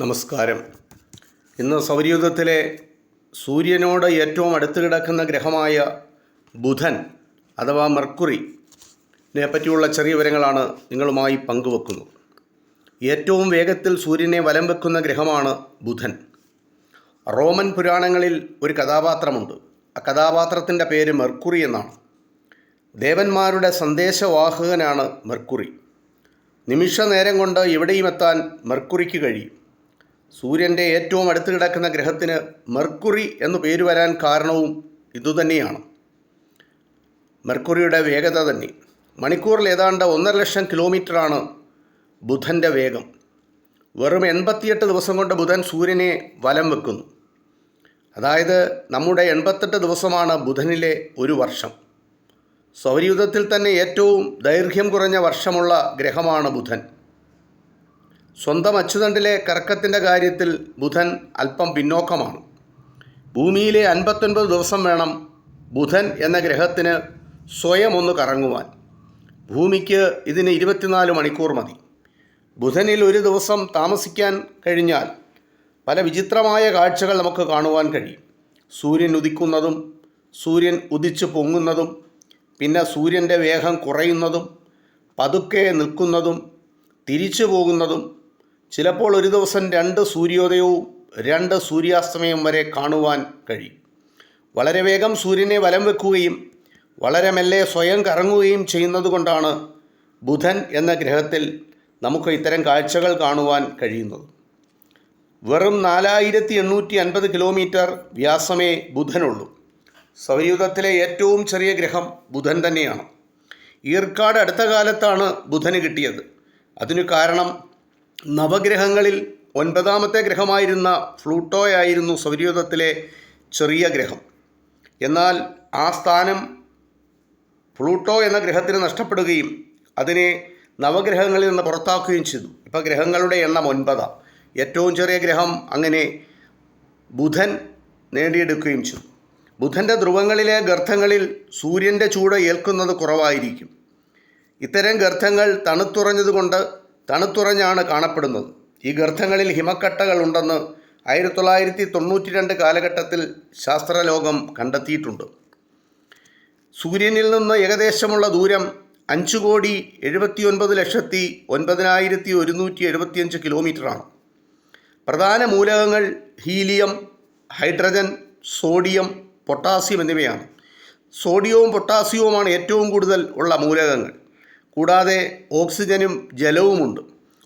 നമസ്കാരം. ഇന്ന് സൗരയൂഥത്തിലെ സൂര്യനോട് ഏറ്റവും അടുത്ത് കിടക്കുന്ന ഗ്രഹമായ ബുധൻ അഥവാ മെർക്കുറിനെ പറ്റിയുള്ള ചെറിയ വിവരങ്ങളാണ് നിങ്ങളുമായി പങ്കുവെക്കുന്നത്. ഏറ്റവും വേഗത്തിൽ സൂര്യനെ വലം വെക്കുന്ന ഗ്രഹമാണ് ബുധൻ. റോമൻ പുരാണങ്ങളിൽ ഒരു കഥാപാത്രമുണ്ട്. ആ കഥാപാത്രത്തിന്റെ പേര് മെർക്കുറി എന്നാണ്. ദേവന്മാരുടെ സന്ദേശവാഹകനാണ് മെർക്കുറി. നിമിഷ നേരം കൊണ്ട് എവിടെയും എത്താൻ മെർക്കുറിക്ക് കഴിയും. സൂര്യന്റെ ഏറ്റവും അടുത്ത് കിടക്കുന്ന ഗ്രഹത്തിന് മെർക്കുറി എന്നു പേര് വരാൻ കാരണവും ഇതുതന്നെയാണ്. മെർക്കുറിയുടെ വേഗത തന്നെ. മണിക്കൂറിൽ ഏതാണ്ട് ഒന്നര ലക്ഷം കിലോമീറ്ററാണ് ബുധന്റെ വേഗം. വെറും എൺപത്തിയെട്ട് ദിവസം കൊണ്ട് ബുധൻ സൂര്യനെ വലം വെക്കുന്നു. അതായത് നമ്മുടെ എൺപത്തെട്ട് ദിവസമാണ് ബുധനിലെ ഒരു വർഷം. സൗരയുധത്തിൽ തന്നെ ഏറ്റവും ദൈർഘ്യം കുറഞ്ഞ വർഷമുള്ള ഗ്രഹമാണ് ബുധൻ. സ്വന്തം അച്ചുതണ്ടിലെ കർക്കത്തിന്റെ കാര്യത്തിൽ ബുധൻ അല്പം പിന്നോക്കമാണ്. ഭൂമിയിലെ അൻപത്തൊൻപത് ദിവസം വേണം ബുധൻ എന്ന ഗ്രഹത്തിന് സ്വയം ഒന്ന് കറങ്ങുവാൻ. ഭൂമിക്ക് ഇതിന് ഇരുപത്തിനാല് മണിക്കൂർ മതി. ബുധനിൽ ഒരു ദിവസം താമസിക്കാൻ കഴിഞ്ഞാൽ പല വിചിത്രമായ കാഴ്ചകൾ നമുക്ക് കാണുവാൻ കഴിയും. സൂര്യൻ ഉദിക്കുന്നതും സൂര്യൻ ഉദിച്ച് പൊങ്ങുന്നതും പിന്നെ സൂര്യന്റെ വേഗം കുറയുന്നതും പതുക്കെ നിൽക്കുന്നതും തിരിച്ചു പോകുന്നതും ചിലപ്പോൾ ഒരു ദിവസം രണ്ട് സൂര്യോദയവും രണ്ട് സൂര്യാസ്തമയം വരെ കാണുവാൻ കഴിയും. വളരെ വേഗം സൂര്യനെ വലം വെക്കുകയും വളരെ മെല്ലെ സ്വയം കറങ്ങുകയും ചെയ്യുന്നതുകൊണ്ടാണ് ബുധൻ എന്ന ഗ്രഹത്തിൽ നമുക്ക് ഇത്തരം കാഴ്ചകൾ കാണുവാൻ കഴിയുന്നത്. വെറും നാലായിരത്തി എണ്ണൂറ്റി അൻപത് കിലോമീറ്റർ വ്യാസമേ ബുധനുള്ളൂ. സൗരയുധത്തിലെ ഏറ്റവും ചെറിയ ഗ്രഹം ബുധൻ തന്നെയാണ്. ഈർക്കാട് അടുത്ത കാലത്താണ് ബുധന് കിട്ടിയത്. അതിനു കാരണം നവഗ്രഹങ്ങളിൽ ഒൻപതാമത്തെ ഗ്രഹമായിരുന്ന ഫ്ലൂട്ടോയായിരുന്നു സൗരയൂഥത്തിലെ ചെറിയ ഗ്രഹം. എന്നാൽ ആ സ്ഥാനം പ്ലൂട്ടോ എന്ന ഗ്രഹത്തിന് നഷ്ടപ്പെടുകയും അതിനെ നവഗ്രഹങ്ങളിൽ നിന്ന് പുറത്താക്കുകയും ചെയ്തു. ഇപ്പോൾ ഗ്രഹങ്ങളുടെ എണ്ണം ഒൻപതാണ് ഏറ്റവും ചെറിയ ഗ്രഹം അങ്ങനെ ബുധൻ നേടിയെടുക്കുകയും ചെയ്തു. ബുധന്റെ ധ്രുവങ്ങളിലെ ഗർത്തങ്ങളിൽ സൂര്യന്റെ ചൂട് ഏൽക്കുന്നത് കുറവായിരിക്കും. ഇത്തരം ഗർത്തങ്ങൾ തണുത്തുറഞ്ഞതുകൊണ്ട് തണുത്തുറഞ്ഞാണ് കാണപ്പെടുന്നത്. ഈ ഗർത്തങ്ങളിൽ ഹിമക്കട്ടകൾ ഉണ്ടെന്ന് ആയിരത്തി തൊള്ളായിരത്തി തൊണ്ണൂറ്റി രണ്ട് കാലഘട്ടത്തിൽ ശാസ്ത്രലോകം കണ്ടെത്തിയിട്ടുണ്ട്. സൂര്യനിൽ നിന്ന് ഏകദേശമുള്ള ദൂരം അഞ്ച് കോടി എഴുപത്തി ഒൻപത് ലക്ഷത്തി ഒൻപതിനായിരത്തി ഒരുന്നൂറ്റി എഴുപത്തിയഞ്ച് കിലോമീറ്ററാണ്. പ്രധാന മൂലകങ്ങൾ ഹീലിയം ഹൈഡ്രജൻ സോഡിയം പൊട്ടാസ്യം എന്നിവയാണ്. സോഡിയവും പൊട്ടാസ്യവുമാണ് ഏറ്റവും കൂടുതൽ ഉള്ള മൂലകങ്ങൾ. കൂടാതെ ഓക്സിജനും ജലവുമുണ്ട്.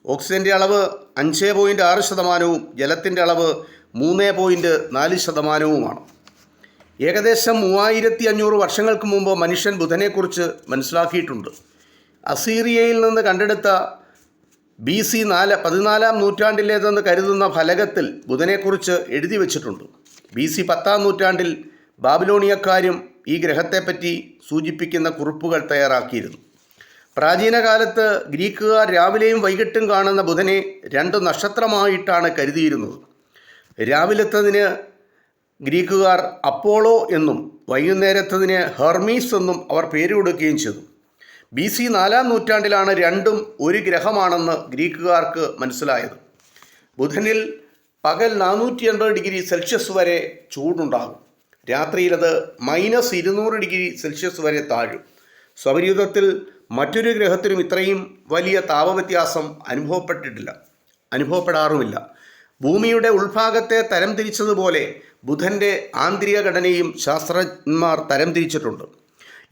ഓക്സിജന്റെ അളവ് അഞ്ച് പോയിന്റ് ആറ് ശതമാനവും ജലത്തിന്റെ അളവ് മൂന്ന് പോയിന്റ് നാല് ശതമാനവുമാണ്. ഏകദേശം മൂവായിരത്തി അഞ്ഞൂറ് വർഷങ്ങൾക്ക് മുമ്പ് മനുഷ്യൻ ബുധനെക്കുറിച്ച് മനസ്സിലാക്കിയിട്ടുണ്ട്. അസീറിയയിൽ നിന്ന് കണ്ടെടുത്ത ബി സി നാല് പതിനാലാം നൂറ്റാണ്ടിലേതെന്ന് കരുതുന്ന ഫലകത്തിൽ ബുധനെക്കുറിച്ച് എഴുതി വച്ചിട്ടുണ്ട്. ബി സി പത്താം നൂറ്റാണ്ടിൽ ബാബിലോണിയക്കാരും ഈ ഗ്രഹത്തെപ്പറ്റി സൂചിപ്പിക്കുന്ന കുറിപ്പുകൾ തയ്യാറാക്കിയിരുന്നു. പ്രാചീന കാലത്ത് ഗ്രീക്കുകാർ രാവിലെയും വൈകിട്ടും കാണുന്ന ബുധനെ രണ്ട് നക്ഷത്രമായിട്ടാണ് കരുതിയിരുന്നത്. രാവിലത്തതിന് ഗ്രീക്കുകാർ അപ്പോളോ എന്നും വൈകുന്നേരത്തതിന് ഹെർമീസ് എന്നും അവർ പേര് കൊടുക്കുകയും ചെയ്തു. ബി സി നാലാം നൂറ്റാണ്ടിലാണ് രണ്ടും ഒരു ഗ്രഹമാണെന്ന് ഗ്രീക്കുകാർക്ക് മനസ്സിലായത്. ബുധനിൽ പകൽ നാനൂറ്റി എൺപത് ഡിഗ്രി സെൽഷ്യസ് വരെ ചൂടുണ്ടാകും. രാത്രിയിലത് മൈനസ് ഇരുന്നൂറ് ഡിഗ്രി സെൽഷ്യസ് വരെ താഴും. സൗരയൂഥത്തിൽ മറ്റൊരു ഗ്രഹത്തിനും ഇത്രയും വലിയ താപവ്യത്യാസം അനുഭവപ്പെട്ടിട്ടില്ല. അനുഭവപ്പെടാറുമില്ല. ഭൂമിയുടെ ഉൾഭാഗത്തെ തരംതിരിച്ചതുപോലെ ബുധന്റെ ആന്തരിക ഘടനയും ശാസ്ത്രജ്ഞന്മാർ തരംതിരിച്ചിട്ടുണ്ട്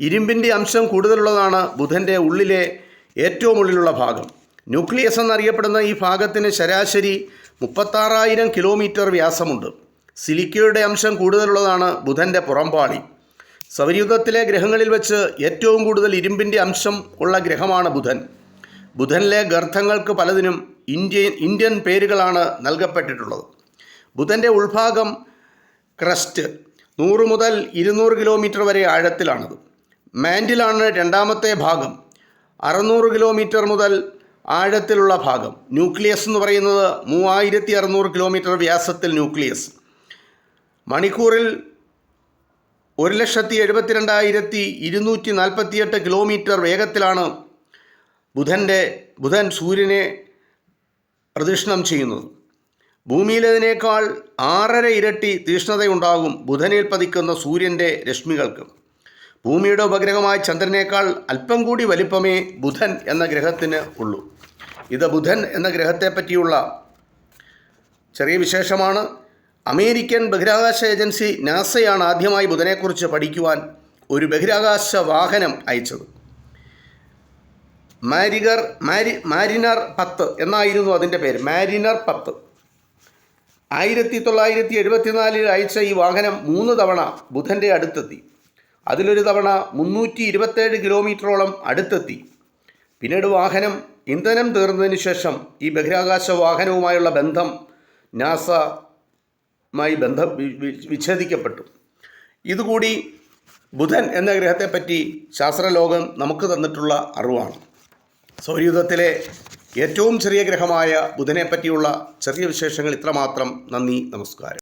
ഇരുമ്പിന്റെ അംശം കൂടുതലുള്ളതാണ് ബുധന്റെ ഉള്ളിലെ ഏറ്റവും ഉള്ളിലുള്ള ഭാഗം. ന്യൂക്ലിയസ് എന്നറിയപ്പെടുന്ന ഈ ഭാഗത്തിന് ശരാശരി മുപ്പത്താറായിരം കിലോമീറ്റർ വ്യാസമുണ്ട്. സിലിക്കയുടെ അംശം കൂടുതലുള്ളതാണ് ബുധന്റെ പുറംപാളി. സൗരയൂഥത്തിലെ ഗ്രഹങ്ങളിൽ വെച്ച് ഏറ്റവും കൂടുതൽ ഇരുമ്പിന്റെ അംശം ഉള്ള ഗ്രഹമാണ് ബുധൻ. ബുധനിലെ ഗർത്തങ്ങൾക്ക് പലതിനും ഇന്ത്യൻ ഇന്ത്യൻ പേരുകളാണ് നൽകപ്പെട്ടിട്ടുള്ളത്. ബുധന്റെ ഉൾഭാഗം ക്രസ്റ്റ് നൂറ് മുതൽ ഇരുന്നൂറ് കിലോമീറ്റർ വരെ ആഴത്തിലാണത്. മാൻഡിലാണ് രണ്ടാമത്തെ ഭാഗം അറുന്നൂറ് കിലോമീറ്റർ മുതൽ ആഴത്തിലുള്ള ഭാഗം. ന്യൂക്ലിയസ് എന്ന് പറയുന്നത് മൂവായിരത്തി അറുന്നൂറ് കിലോമീറ്റർ വ്യാസത്തിൽ ന്യൂക്ലിയസ്. മണിക്കൂറിൽ ഒരു ലക്ഷത്തി എഴുപത്തിരണ്ടായിരത്തി ഇരുന്നൂറ്റി നാൽപ്പത്തിയെട്ട് കിലോമീറ്റർ വേഗത്തിലാണ് ബുധന്റെ ബുധൻ സൂര്യനെ പ്രദക്ഷിണം ചെയ്യുന്നത്. ഭൂമിയിലതിനേക്കാൾ ആറര ഇരട്ടി തീഷ്ണതയുണ്ടാകും ബുധനിൽ പതിക്കുന്ന സൂര്യന്റെ രശ്മികൾക്ക്. ഭൂമിയുടെ ഉപഗ്രഹമായ ചന്ദ്രനേക്കാൾ അല്പം കൂടി വലിപ്പമേ ബുധൻ എന്ന ഗ്രഹത്തിന് ഉള്ളൂ. ഇത് ബുധൻ എന്ന ഗ്രഹത്തെ പറ്റിയുള്ള ചെറിയ വിശേഷമാണ്. അമേരിക്കൻ ബഹിരാകാശ ഏജൻസി നാസയാണ് ആദ്യമായി ബുധനെക്കുറിച്ച് പഠിക്കുവാൻ ഒരു ബഹിരാകാശ വാഹനം അയച്ചത്. മാരിഗർ മാരി മാരിനർ പത്ത് എന്നായിരുന്നു അതിന്റെ പേര്. മാരിനർ പത്ത്. ആയിരത്തി തൊള്ളായിരത്തി എഴുപത്തിനാലിൽ അയച്ച ഈ വാഹനം മൂന്ന് തവണ ബുധന്റെ അടുത്തെത്തി. അതിലൊരു തവണ മുന്നൂറ്റി ഇരുപത്തേഴ് കിലോമീറ്ററോളം അടുത്തെത്തി. പിന്നീട് വാഹനം ഇന്ധനം തീർന്നതിന് ശേഷം ഈ ബഹിരാകാശ വാഹനവുമായുള്ള ബന്ധം നാസമായി ബന്ധം വിച്ഛേദിക്കപ്പെട്ടു. ഇതുകൂടി ബുധൻ എന്ന ഗ്രഹത്തെപ്പറ്റി ശാസ്ത്രലോകം നമുക്ക് തന്നിട്ടുള്ള അറിവാണ്. സൗരയുധത്തിലെ ഏറ്റവും ചെറിയ ഗ്രഹമായ ബുധനെപ്പറ്റിയുള്ള ചെറിയ വിശേഷങ്ങൾ ഇത്രമാത്രം. നന്ദി നമസ്കാരം.